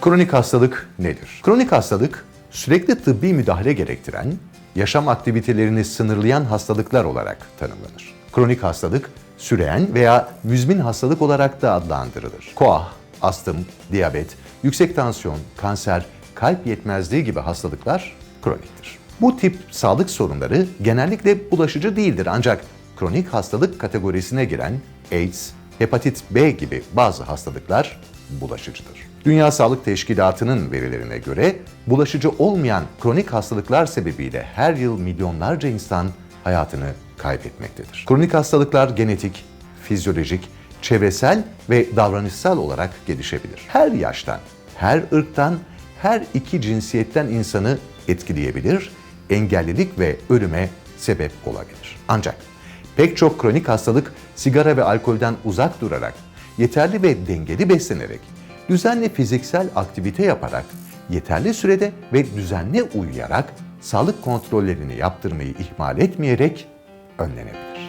Kronik hastalık nedir? Kronik hastalık, sürekli tıbbi müdahale gerektiren, yaşam aktivitelerini sınırlayan hastalıklar olarak tanımlanır. Kronik hastalık, süreyen veya müzmin hastalık olarak da adlandırılır. Koah, astım, diyabet, yüksek tansiyon, kanser, kalp yetmezliği gibi hastalıklar kroniktir. Bu tip sağlık sorunları genellikle bulaşıcı değildir ancak kronik hastalık kategorisine giren AIDS, hepatit B gibi bazı hastalıklar bulaşıcıdır. Dünya Sağlık Teşkilatı'nın verilerine göre bulaşıcı olmayan kronik hastalıklar sebebiyle her yıl milyonlarca insan hayatını kaybetmektedir. Kronik hastalıklar genetik, fizyolojik, çevresel ve davranışsal olarak gelişebilir. Her yaştan, her ırktan, her iki cinsiyetten insanı etkileyebilir, engellilik ve ölüme sebep olabilir. Ancak pek çok kronik hastalık sigara ve alkolden uzak durarak, yeterli ve dengeli beslenerek, düzenli fiziksel aktivite yaparak, yeterli sürede ve düzenli uyuyarak sağlık kontrollerini yaptırmayı ihmal etmeyerek önlenebilir.